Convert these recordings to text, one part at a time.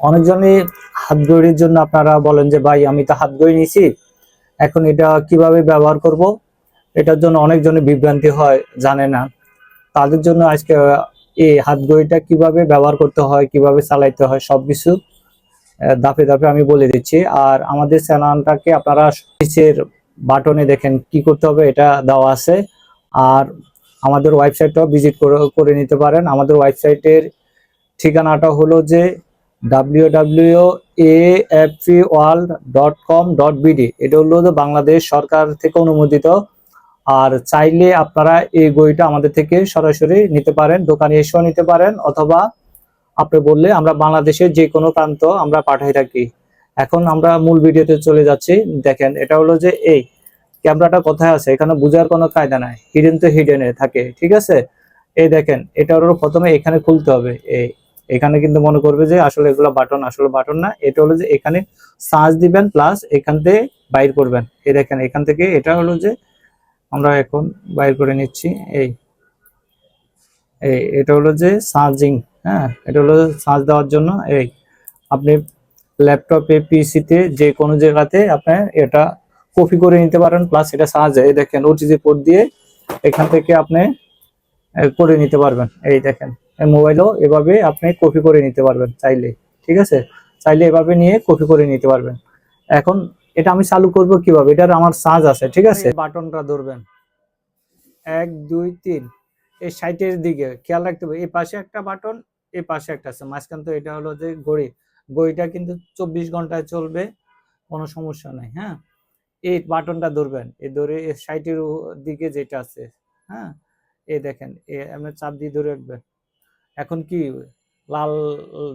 অনেকজনই হাত ঘড়ির জন্য আপনারা বলেন যে, ভাই, আমি তো হাত ঘড়ি নিয়েছি, এখন এটা কীভাবে ব্যবহার করব? এটার জন্য অনেকজনের বিভ্রান্তি হয়, জানে না। তাদের জন্য আজকে এই হাত ঘড়িটা কীভাবে ব্যবহার করতে হয়, কীভাবে চালাইতে হয় সব কিছু ধাপে ধাপে আমি বলে দিচ্ছি। আর আমাদের চ্যানেলটাকে আপনারা নিচের বাটনে দেখেন, কি করতে হবে এটা দেওয়া আছে। আর আমাদের ওয়েবসাইটটাও ভিজিট করে করে নিতে পারেন। আমাদের ওয়েবসাইটের ঠিকানাটা হলো যে W W A F world dot com dot BD এটা হলো যে বাংলাদেশ সরকার থেকে অনুমোদিত। আর চাইলে আপনারা এই বইটা আমাদের থেকে সরাসরি নিতে পারেন, দোকানে এসেও নিতে পারেন, অথবা আপনি বললে আমরা বাংলাদেশের যে কোনো প্রান্ত আমরা পাঠাই থাকি। এখন আমরা মূল ভিডিওতে চলে যাচ্ছি। দেখেন, এটা হলো যে এই ক্যামেরাটা কোথায় আছে? এখানে বোঝার কোনো কায়দা নাই। হিডেন তো হিডেনে থাকে, ঠিক আছে? এই দেখেন এটা হলো প্রথমে এখানে খুলতে হবে। এই এখানে কিন্তু মনে করবে যে আসলে এগুলো বাটন আসলে বাটন না। এটা হলো যে এখানে সার্চ দিবেন প্লাস এখান থেকে বাইর করবেন। এই দেখেন, এখান থেকে এটা হলো যে আমরা এখন বাইর করে নিচ্ছি, এই এই, এটা হলো যে চার্জিং হ্যাঁ এটা হলো চার্জ দেওয়ার জন্য, এই, আপনি ল্যাপটপে পিসিতে যে কোনো জায়গাতে আপনি এটা কপি করে নিতে পারেন প্লাস এটা চার্জ এই দেখেন ওটিজি পোর্ট দিয়ে এখান থেকে আপনি করে নিতে পারবেন। এই দেখেন মোবাইলও এভাবে আপনি কপি করে নিতে পারবেন চাইলে, ঠিক আছে? চাইলে এভাবে নিয়ে কপি করে নিতে পারবেন। এখন এটা আমি চালু করব কীভাবে? এটার আমার সাজ আছে, ঠিক আছে? বাটনটা ধরবেন। এক, দুই, তিন। এই সাইটের দিকে খেয়াল রাখতে হবে। এই পাশে একটা বাটন, এই পাশে একটা আছে। মাঝখান তো এটা হলো যে ঘড়ি। ঘড়িটা কিন্তু চব্বিশ ঘন্টায় চলবে, কোনো সমস্যা নাই হ্যাঁ? এই বাটনটা ধরবেন। এই ধরে সাইটের দিকে যেটা আছে হ্যাঁ? এই দেখেন, এ আপনি চাপ দিয়ে ধরে রাখবেন এখন কি লাল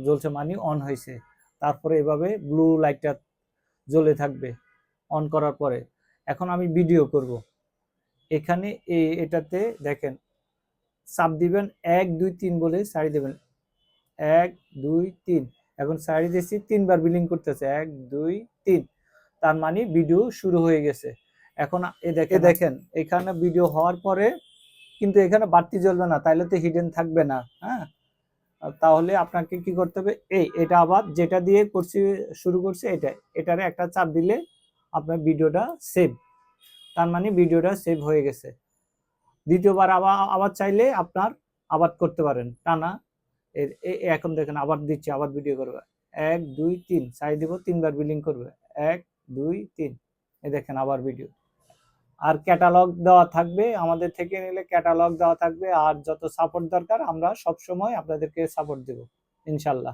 জ্বলছে মানে অন হয়েছে। তারপরে এভাবে ব্লু লাইটটা জ্বলে থাকবে অন করার পরে। এখন আমি ভিডিও করব। এখানে এই এটাতে দেখেন চাপ দিবেন এক দুই তিন বলে সারি দেবেন। এক দুই তিন। এখন সারি দিয়েছি তিনবার বিলিং করতেছে। এক দুই তিন। তার মানে ভিডিও শুরু হয়ে গেছে। এখন এ দেখে দেখেন। এখানে ভিডিও হওয়ার পরে কিন্তু এখানে বাড়তি জ্বলবে না, তাইলে তো হিডেন থাকবে না হ্যাঁ? তাহলে আপনাকে কি করতে হবে? এই, এটা আবার যেটা দিয়ে করছি, শুরু করছে এটা, এটারে একটা চাপ দিলে আপনার ভিডিওটা সেভ তার মানে ভিডিওটা সেভ হয়ে গেছে। দ্বিতীয়বার আবার আবার চাইলে আপনার আবার করতে পারেন, টানা এখন দেখেন আবার দিচ্ছি, আবার ভিডিও করবে। এক, দুই, তিন সাই দিব, তিনবার বিলিং করবে। এক, দুই, তিন, এ দেখেন আবার ভিডিও আর ক্যাটালগ দেওয়া থাকবে, আমাদের থেকে নিলে ক্যাটালগ দেওয়া থাকবে, আর যত সাপোর্ট দরকার, আমরা সব সময় আপনাদেরকে সাপোর্ট দেব, ইনশাল্লাহ।